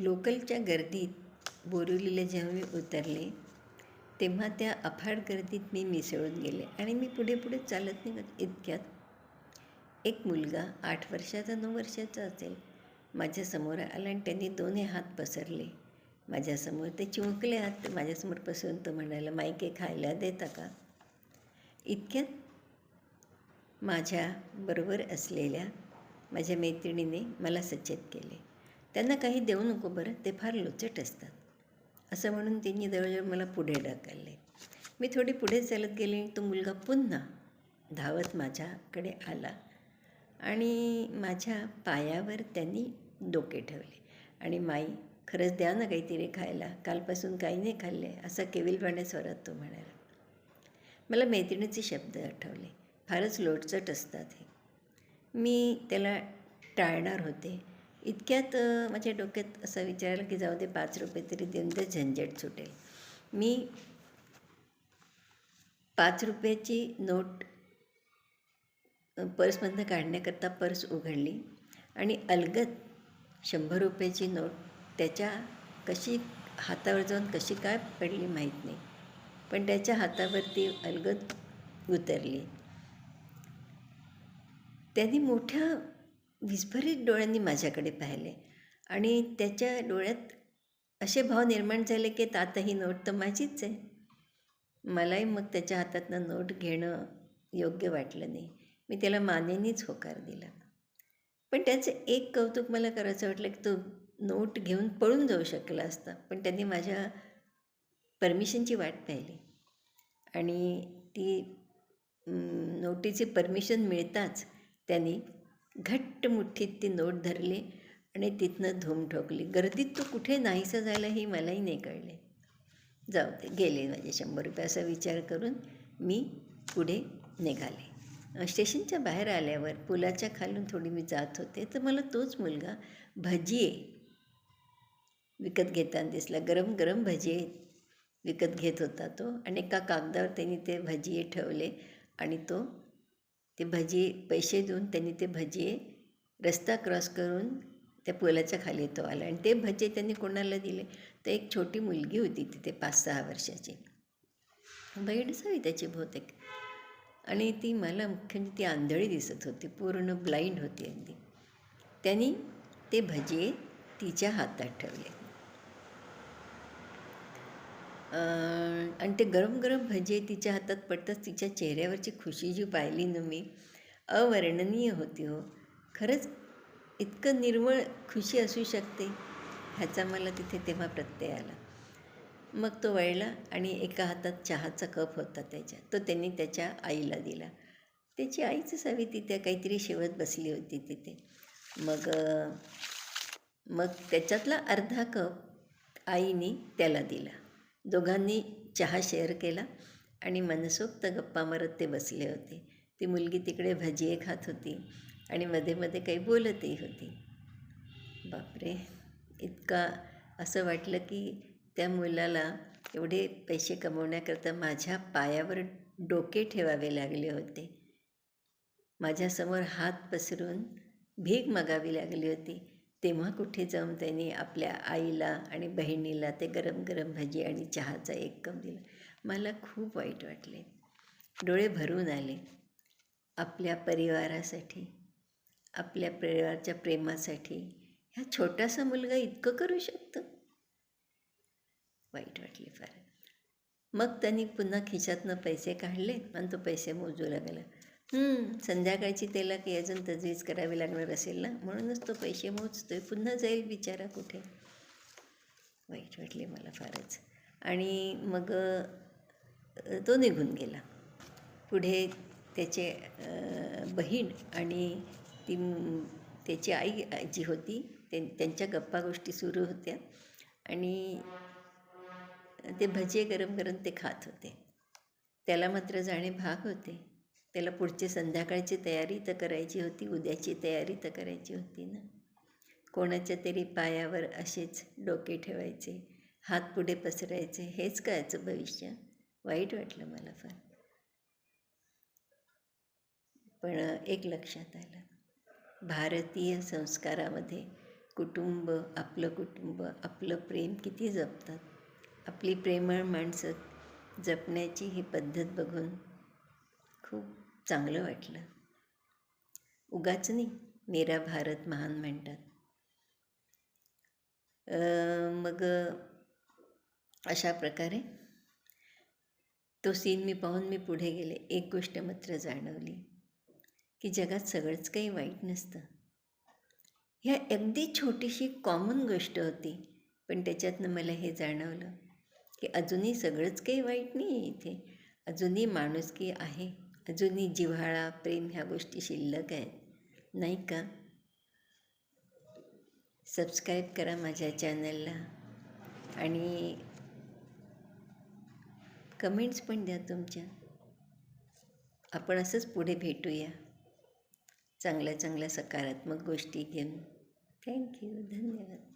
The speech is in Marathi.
लोकलच्या गर्दीत बोरिवलीला जेव्हा मी उतरले तेव्हा त्या अफाट गर्दीत मी मिसळून गेले आणि मी पुढे पुढे चालत निघत इतक्यात एक मुलगा आठ वर्षाचा नऊ वर्षाचा असेल. माझ्यासमोर आला आणि त्यांनी दोन्ही हात पसरले. माझ्यासमोर ते चिमकले हात माझ्यासमोर पसरून तो म्हणाला मायके खायला देता का? इतक्यात माझ्याबरोबर असलेल्या माझ्या मैत्रिणीने मला सचेत केले. त्यांना काही देऊ नको बरं ते फार लोचट असतात. असं म्हणून त्यांनी जवळजवळ मला पुढे ढकलले. मी थोडी पुढे चालत गेले आणि तो मुलगा पुन्हा धावत माझ्याकडे आला आणि माझ्या पायावर त्यांनी डोके ठेवले. आणि माई खरंच द्या ना काहीतरी खायला कालपासून काही नाही खाल्ले असा केविलवाण्या स्वरात तो म्हणाला. मला मैत्रिणीचे शब्द आठवले. फारच लोटचट असतात हे. मी त्याला टाळणार होते. इतक्यात माझ्या डोक्यात असा विचार की जाऊ दे पाच रुपये तरी देऊन ते झंझट सुटेल. मी पाच रुपयाची नोट पर्समधनं काढण्याकरता पर्स उघडली आणि अलगत शंभर रुपयाची नोट त्याच्या कशी हातावर जाऊन कशी काय पडली माहीत नाही. पण त्याच्या हातावरती अलगत उतरली. त्यांनी मोठ्या विस्फारित डोळ्यांनी माझ्याकडे पाहिले. आणि त्याच्या डोळ्यात असे भाव निर्माण झाले की आता ही नोट तर माझीच आहे. मलाही मग त्याच्या हातातनं नोट घेणं योग्य वाटलं नाही. मी त्याला मानेनीच होकार दिला. पण त्याचं एक कौतुक मला करायचं वाटलं की तो नोट घेऊन पळून जाऊ शकला असता. पण त्यांनी माझ्या परमिशनची वाट पाहिली. आणि ती नोटीची परमिशन मिळताच त्यांनी घट्ट मुठ्ठीत ती नोट धरली आणि तिथनं धूम ठोकली. गर्दीत तो कुठे नाहीसं झाला हे मलाही नाही कळले. जाऊ दे गेले माझे शंभर रुपये असा विचार करून मी पुढे निघाले. स्टेशनच्या बाहेर आल्यावर पुलाच्या खालून थोडी मी जात होते तर मला तोच मुलगा भजिये विकत घेताना दिसला. गरम गरम भजिये विकत घेत होता तो आणि एका कागदावर त्यांनी ते भजिये ठेवले आणि तो ते भजी पैसे देऊन त्यांनी ते भजी रस्ता क्रॉस करून त्या पुलाच्या खाली तो आला. आणि ते भजे त्यांनी कोणाला दिले? तर एक छोटी मुलगी होती तिथे पाच सहा वर्षाची. बहीण असावी त्याची बहुतेक. आणि ती मला मुख्य म्हणजे ती आंधळी दिसत होती पूर्ण ब्लाइंड होती अगदी. त्यांनी ते भजे तिच्या हातात ठेवले. आणि ते गरम गरम भजे तिच्या हातात पडताच तिच्या चेहऱ्यावरची खुशी जी पाहिली ना मी. अवर्णनीय होती हो. खरंच इतकं निर्मळ खुशी असू शकते ह्याचा मला तिथे तेव्हा प्रत्यय आला. मग तो वळला आणि एका हातात चहाचा कप होता त्याच्या. तो त्यांनी त्याच्या आईला दिला. त्याची आईच असावी तिथे काहीतरी शेवत बसली होती तिथे. मग मग त्याच्यातला अर्धा कप आईने त्याला दिला. दोघांनी चहा शेअर केला आणि मनसोक्त गप्पा मारत ते बसले होते. ती मुलगी तिकडे भजिये खात होती आणि मध्ये मध्ये काही बोलतही होती. बापरे! इतका असं वाटलं की त्या मुलाला एवढे पैसे कमवण्याकरता माझ्या पायावर डोके ठेवावे लागले होते. माझ्यासमोर हात पसरून भीक मागावी लागली होती. तेव्हा कुठे जाऊन त्यांनी आपल्या आईला आणि बहिणीला ते गरम गरम भजी आणि चहाचा एक कप दिला. मला खूप वाईट वाटले. डोळे भरून आले. आपल्या परिवारासाठी आपल्या परिवाराच्या प्रेमासाठी ह्या छोटासा मुलगा इतकं करू शकतो? वाईट वाटले फार. मग त्यांनी पुन्हा खिशातनं पैसे काढले आणि तो पैसे मोजू लागला. संध्याकाळची त्याला काही अजून तजवीज करावी लागणार असेल ना? म्हणूनच तो पैसे मोजतोय. पुन्हा जाईल बिचारा कुठे? वाईट वाटले मला फारच. आणि मग तो निघून गेला. पुढे त्याचे बहीण आणि ती त्याची आई जी होती. त्यां त्यांच्या गप्पा गोष्टी सुरू होत्या. आणि ते भजे गरम गरम ते खात होते. त्याला मात्र जाणे भाग होते. त्याला पुढची संध्याकाळची तयारी तर करायची होती उद्याची तयारी तर करायची होती ना? कोणाच्या तरी पायावर असेच डोके ठेवायचे हात पुढे पसरायचे हेच कायचं भविष्य? वाईट वाटलं मला फार. पण एक लक्षात आलं. भारतीय संस्कारामध्ये कुटुंब आपलं कुटुंब आपलं प्रेम किती जपतात? आपली प्रेमळ माणसं जपण्याची ही पद्धत बघून खूप चांगलं वाटलं. उगाच नाही मेरा भारत महान म्हणतात. मग अशा प्रकारे तो सीन मी पाहून मी पुढे गेले. एक गोष्ट मात्र जाणवली की जगात सगळंच काही वाईट नसतं. ह्या अगदी छोटीशी कॉमन गोष्ट होती पण त्याच्यातनं मला हे जाणवलं की अजूनही सगळंच काही वाईट नाही आहे इथे. अजूनही माणुसकी आहे. अजूनही जिव्हाळा प्रेम ह्या गोष्टी शिल्लक आहेत. नाही का? सबस्क्राईब करा माझ्या चॅनलला आणि कमेंट्स पण द्या तुमच्या. आपण असंच पुढे भेटूया. चांगल्या चांगल्या सकारात्मक गोष्टी घेऊन. थँक्यू धन्यवाद.